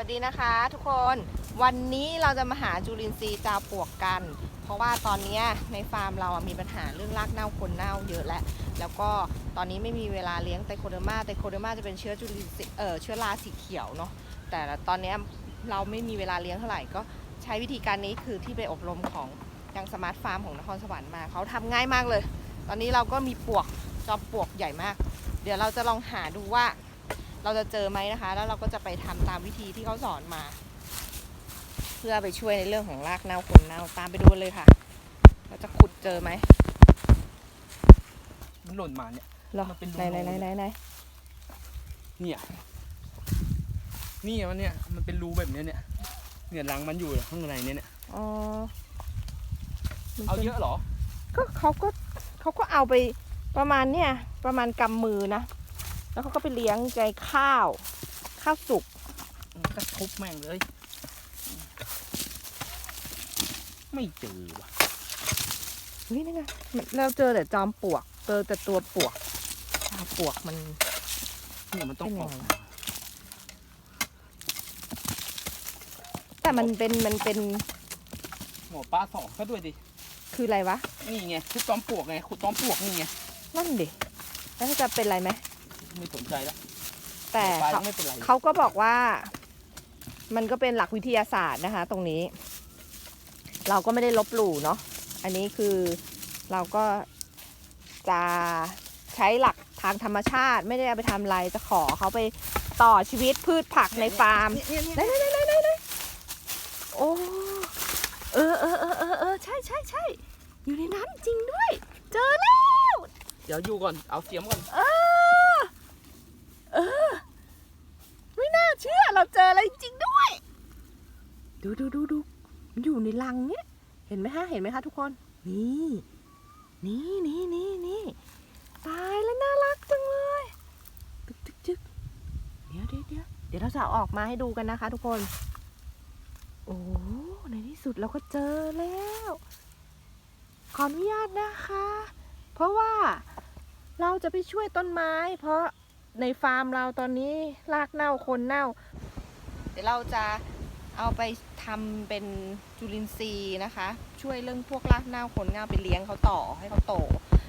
วัสดีนะคะทุกคนวันนี้เราจะมาหาจุลินทรีย์จาปลวกกัน เพราะว่าตอนนี้ในฟาร์มเราอะมีปัญหาเรื่องรากเน่าคนเน่าเยอะแล้ว แล้วก็ตอนนี้ไม่มีเวลาเลี้ยงไตโคเดอร์มาไตโคเดอร์มาจะเป็นเชื้อจุลินทรีย์เอ่อเชื้อราสีเขียวเนาะแต่ตอนนี้เราไม่มีเวลาเลี้ยงเท่าไหร่ก็ใช้วิธีการนี้คือที่ไปอบรมของยังสมาร์ทฟาร์มของนครสวรรค์มาเขาทำง่ายมากเลย ตอนนี้เราก็มีปลวกจอมปลวกใหญ่มาก เดี๋ยวเราจะลองหาดูว่า เราจะเจอไหมนะคะ แล้วเราก็จะไปทำตามวิธีที่เขาสอนมา เพื่อไปช่วยในเรื่องของรากเน่าคนเน่าตามไปดูเลยค่ะ เราจะขุดเจอไหมมันหล่นมาเนี่ยหรอมันเป็นรูไหนไหนไหนไหนไหนเนี่ยนี่มันเนี่ยมันเป็นรูแบบเนี้ยเนี่ยเนี่ยรังมันอยู่ข้างในเนี่ยเนี่ยอ๋อมันเอาป็นเยอะเหรอ ก็เขาก็เขาก็เอาไปประมาณเนี่ยประมาณกำมือนะ แล้วเขาก็ไปเลี้ยงใจข้าว ข้าวสุกก็ทุบแม่งเลย ไม่เจอว่ะเฮ้ยนี่ไงมันเราเจอแต่จอมปลวก เจอแต่ตัวปลวกจอมปลวกมันเนี่ยมันต้องเป็นอยัองกไงแต่มันเป็นมันเป็นหมอปลาสองก็ด้วยดิ คืออะไรวะ นี่ไงขุดจอมปลวกไงขุดจอมปลวกนี่ไง นั่นดิ แล้วจะเป็นอะไรไหม ไม่สนใจแล้วแต่ปลาเขาไม่เป็นไรเขาก็บอกว่า มันก็เป็นหลักวิทยาศาสตร์นะคะ ตรงนี้ เราก็ไม่ได้ลบหลู่เนาะอันนี้คือเราก็จะใช้หลักทางธรรมชาติ ไม่ได้เอาไปทำอะไรจะขอเขาไปต่อชีวิตพืชผักในฟาร์ม เนี่ยเนี่ยไหนไหนไหนไหนไหนโอ้ เออเออเออเออเออใช่ใช่ใช่อยู่ในนั้นจริงด้วย เจอแล้ว เดี๋ยวอยู่ก่อนเอาเสียมก่อน เออ เออ ไม่น่าเชื่อ เราเจออะไรจริงด้วย ดูดูดูดูมันอยู่ในรังเนี้ย เห็นไหมฮะเห็นไหมคะทุกคน นี่ นี่นี่นี่นี่ตายแล้วน่ารักจังเลยตึกตึกจึกเดี๋ยวเดี๋ยวเดี๋ยวเดี๋ยวเราจะออกมาให้ดูกันนะคะ ทุกคน โอ้ในที่สุดเราก็เจอแล้ว ขออนุญาตนะคะ เพราะว่าเราจะไปช่วยต้นไม้ เพราะในฟาร์มเราตอนนี้รากเน่าคนเน่า เดี๋ยวเราจะ เอาไปทำเป็นจุลินทรีย์นะคะ ช่วยเรื่องพวกรากเน่าคนเน่าไปเลี้ยงเขาต่อให้เขาโต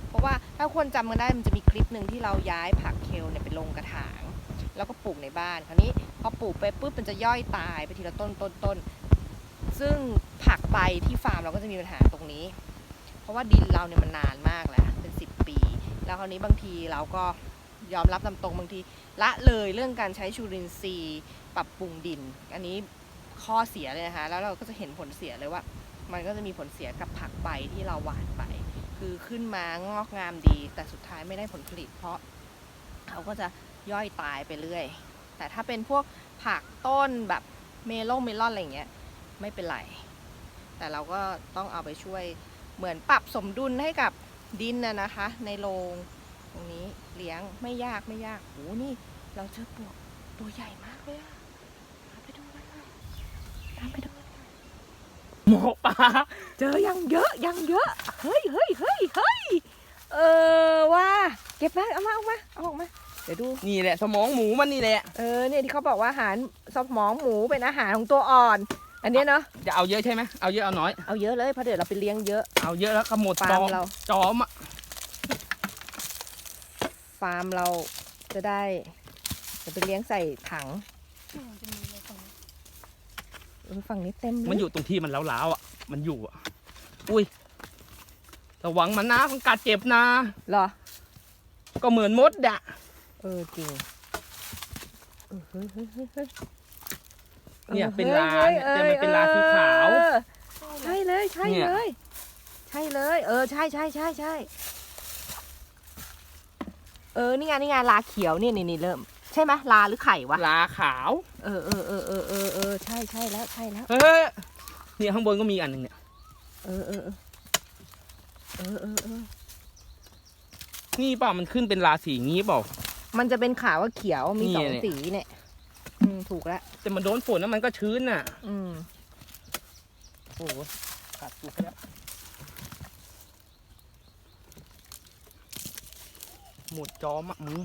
เพราะว่าถ้าคนจำกันได้มันจะมีคลิปหนึ่งที่เราย้ายผักเคลเนี่ยไปลงกระถาง แล้วก็ปลูกในบ้านคราวนี้พอปลูกไปปุ๊บมันจะย่อยตายไปทีละต้นต้นต้นซึ่งผักใบที่ฟาร์มเราก็จะมีปัญหาตรงนี้ เพราะว่าดินเราเนี่ยมันนานมากแล้วเป็น 10 ปี แล้วคราวนี้บางทีเราก็ยอมรับตามตรงบางทีละเลยเรื่องการใช้ชูรินทรีย์ปรับปรุงดิน อันนี้ ข้อเสียเลยนะคะ แล้วเราก็จะเห็นผลเสียเลยว่า มันก็จะมีผลเสียกับผักใบที่เราหว่านไป คือขึ้นมางอกงามดี แต่สุดท้ายไม่ได้ผลผลิต เพราะเขาก็จะย่อยตายไปเรื่อย แต่ถ้าเป็นพวกผักต้นแบบเมลงเมลอนอะไรเงี้ยไม่เป็นไร แต่เราก็ต้องเอาไปช่วยเหมือนปรับสมดุลให้กับดินน่ะนะคะ ในโรงตรงนี้เลี้ยงไม่ยากไม่ยากโอ้นี่เราเจอปลวกตัวใหญ่มากเลยอะตามไปดูกันหน่อย ตามไปดูกันหน่อยหมอปลาเจอยังเยอะยังเยอะเฮ้ยเฮ้ยเฮ้ยเฮ้ยเออว่าเก็บมาเอามาเอามาเอาออกมาเดี๋ยวดูนี่แหละ สมองหมูมันนี่แหละเออเนี่ยที่เขาบอกว่าอาหารสมองหมูเป็นอาหารของตัวอ่อน อันเนี้ยเนาะจะเอาเยอะใช่ไหมเอาเยอะเอาน้อยเอาเยอะเลยเพราะเดี๋ยวเราไปเลี้ยงเยอะ เอาเยอะแล้วก็หมดฟาจร์อมมเราจอมอะฟาร์มเราจะได้จะไปเลี้ยงใส่ถัง เออฝั่งนี้เต็มเลยมันอยู่ตรงที่มันล้าวๆอะ มันอยู่อะ อุ้ยระวังมันนะมันกัดเจ็บนะ เหรอ ก็เหมือนมดอะเออจริงเออเฮ้ยเฮ้ยเฮ้ยเฮ้ยเนี่ยเป็นลาฮ้ยเนี่ยฮ้ยมันเป็นลาสีขาว เออใช่เลยใช่เนี่ย เลย ใช่เลย เออใช่ใช่ใช่ใช่เออนี่ไงนี่ไงลาเขียวนี่นี่นี่เริ่มใช่ไหมลาหรือไข่วะ ลาขาว เออเออเออเออเออเออใช่ใช่แล้วใช่แล้ว เฮ้ยเนี่ยข้างบนก็มีอันหนึ่งเนี่ย เออเออเออเออเออเออนี่เปล่ามันขึ้นเป็นราสีงี้เปล่า มันจะเป็นขาวกับเขียวมีนี่สองเนี่ย สีเนี่ยอืมถูกแล้วแต่มันโดนฝนแล้วมันก็ชื้นน่ะ อืมโอ้โหกัดกูแล้วหมดจอมอะมึง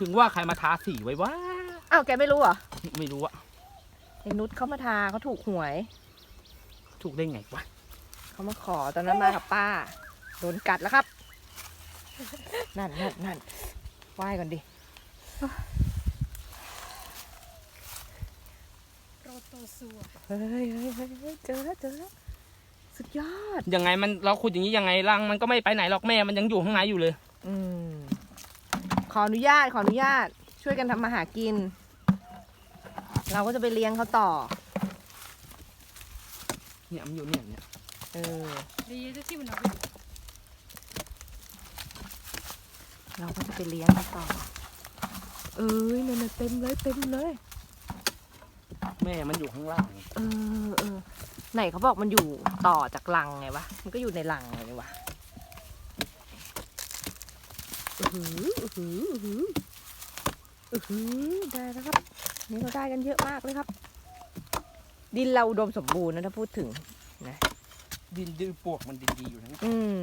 ถึงว่าใครมาทาสีไว้ว่าอ้าวแกไม่รู้เหรอไม่รู้อะไอ้นุชเขามาทาเขาถูกหวย ถูกได้ไงวะเขามาขอตอนนั้นมากับป้าโดนกัดแล้วครับ นั่นนั่นนั่นไหว้ก่อนดิโปรโตซัวเฮ้ยเฮ้ยเฮ้ยเฮ้ยเจอแล้วเจอแล้วสุดยอดยังไงมันเราขุดอย่างนี้ยังไงรังมันก็ไม่ไปไหนหรอกแม่มันยังอยู่ข้างในอยู่เลย อืมข ออนุญาตขออนุญาตช่วยกันทำมาหากิน เราก็จะไปเลี้ยงเขาต่อ เนี่ยมันอยู่เนี่ยเนี่ยเออ ดีจะที่มันเอาไปเราก็จะไปเลี้ยงเขาต่อ เอ้ยนั่นน่ะเต็มเลยเต็มเลย แม่มันอยู่ข้างล่าง เออเออไหนเขาบอกมันอยู่ต่อจากลังไงวะ มันก็อยู่ในลังไงวะอือ หืออือหืออือหืออือหือได้แล้วครับ นี่เราได้กันเยอะมากเลยครับ ดินเราอุดมสมบูรณ์นะถ้าพูดถึงนะดินดื้อปวกมันดีๆอยู่นะอืม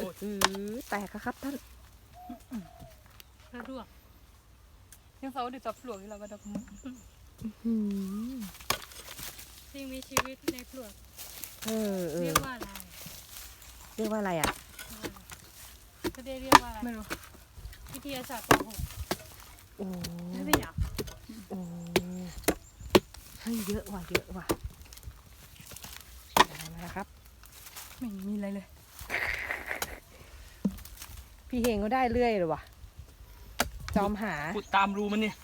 อือหือแตกแล้วครับท่านกระดวกยังเขาเดี๋ยวจับปลวกที่เราก็ดับอืมสิ่งมีชีวิตในปลวก เออเอเรีอยกว่าอะไรเรียกว่าอะไรอะก็ได้เรียกว่าอะไรไม่รู้วิทยาศาสตร์ป โอ้ .6 ไม่ได้อยากโอ้ให้เยอะว่ะเยอะว่ะได้มาแล้วครับ ไม่มีอะไรเลยพี่เฮงก็ได้เรื่อยเลยว่ะ จอมหา ขุดตามรูมันเนี่ย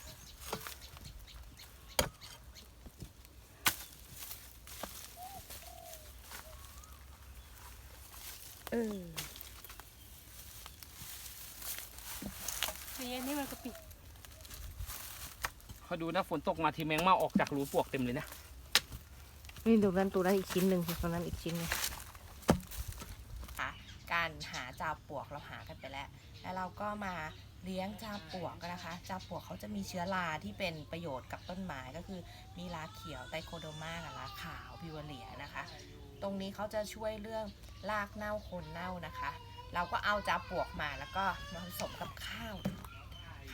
ไอ้เย็นนี่มันกระปิเขาดูนะฝนตกมาทีแมงเม่าออกจากรูปวกเต็มเลยนะนี่ตรงนั้นตัวนั้นอีกชิ้นหนึ่งตรงนั้นอีกชิ้นหนึงการหาจาปลวกเราหากันไปแล้ว แล้วเราก็มาเลี้ยงจาปลวกกันนะคะ จาปลวกเขาจะมีเชื้อราที่เป็นประโยชน์กับต้นไม้ก็คือมีราเขียวไตโคโดมากับราขาวพิวเลียนะคะ ตรงนี้เขาจะช่วยเรื่องรากเน่าโคนเน่านะคะ เราก็เอาจาปลวกมาแล้วก็มาผสมกับข้าว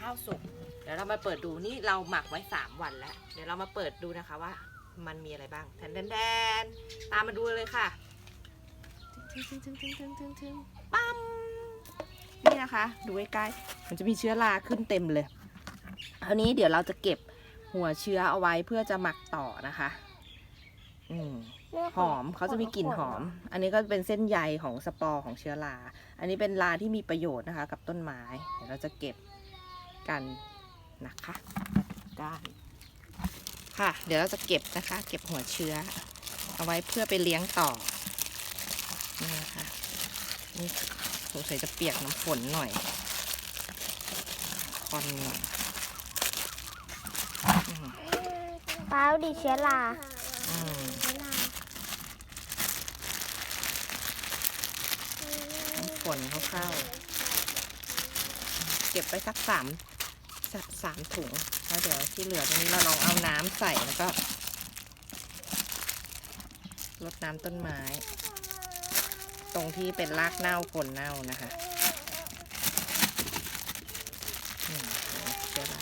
ข้าวสุก เดี๋ยวเรามาเปิดดูนี่เราหมักไว้ 3 วันแล้ว เดี๋ยวเรามาเปิดดูนะคะว่ามันมีอะไรบ้างแทนแทนแทนตามมาดูเลยค่ะปั๊มนี่นะคะ ดูใกล้ๆมันจะมีเชื้อราขึ้นเต็มเลยคราวนี้เดี๋ยวเราจะเก็บหัวเชื้อเอาไว้เพื่อจะหมักต่อนะคะ อืมหอมเขาจะมีกลิ่นหอม อันนี้ก็เป็นเส้นใยของสปอร์ของเชื้อรา อันนี้เป็นราที่มีประโยชน์นะคะ กับต้นไม้ เดี๋ยวเราจะเก็บ กันนะคะได้ค่ะ เดี๋ยวเราจะเก็บนะคะ เก็บหัวเชื้อ เอาไว้เพื่อไปเลี้ยงต่อ นี่นะคะนี่สงสัยจะเปียกน้ำฝนหน่อยคอนหน่อยอืมป้าดิเชื้อราอืมเชื้อราน้ำฝนเขาเข้าเก็บไปสักสาม สักสามถุงแล้วเดี๋ยวที่เหลือตรงนี้เราลองเอาน้ำใส่แล้วก็ลดน้ำต้นไม้ ตรงที่เป็นรากเน่าโคนเน่านะคะอืมเชื้อรา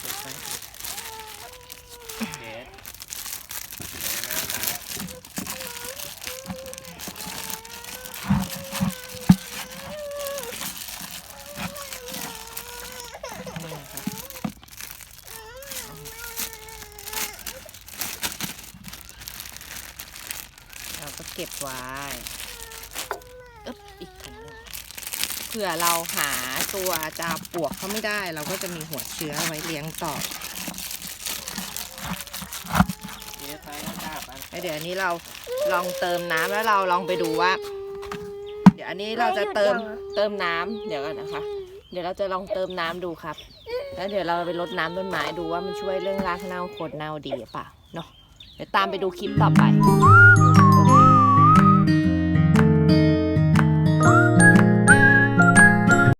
เก็บไว้ เด็ด นี่นะคะเรา ก็เก็บไว้อึ๊บอีกถุงหนึ่งเผื่อเราหาตัวจาปลวกเขาไม่ได้ เราก็จะมีหัวเชื้อไว้เลี้ยงต่อเด็ดไปนะจ้าไปแล้วเดี๋ยวอันนี้เราลองเติมน้ำแล้วเราลองไปดูว่า เดี๋ยวอันนี้เราจะเติมเติมน้ำเดี๋ยวก่อนนะคะ เดี๋ยวเราจะลองเติมน้ำดูครับ แล้วเดี๋ยวเราไปรดน้ำต้นไม้ดูว่ามันช่วยเรื่องรากเน่าโคนเน่าดีหรือเปล่าเนาะเดี๋ยวตามไปดูคลิปต่อไป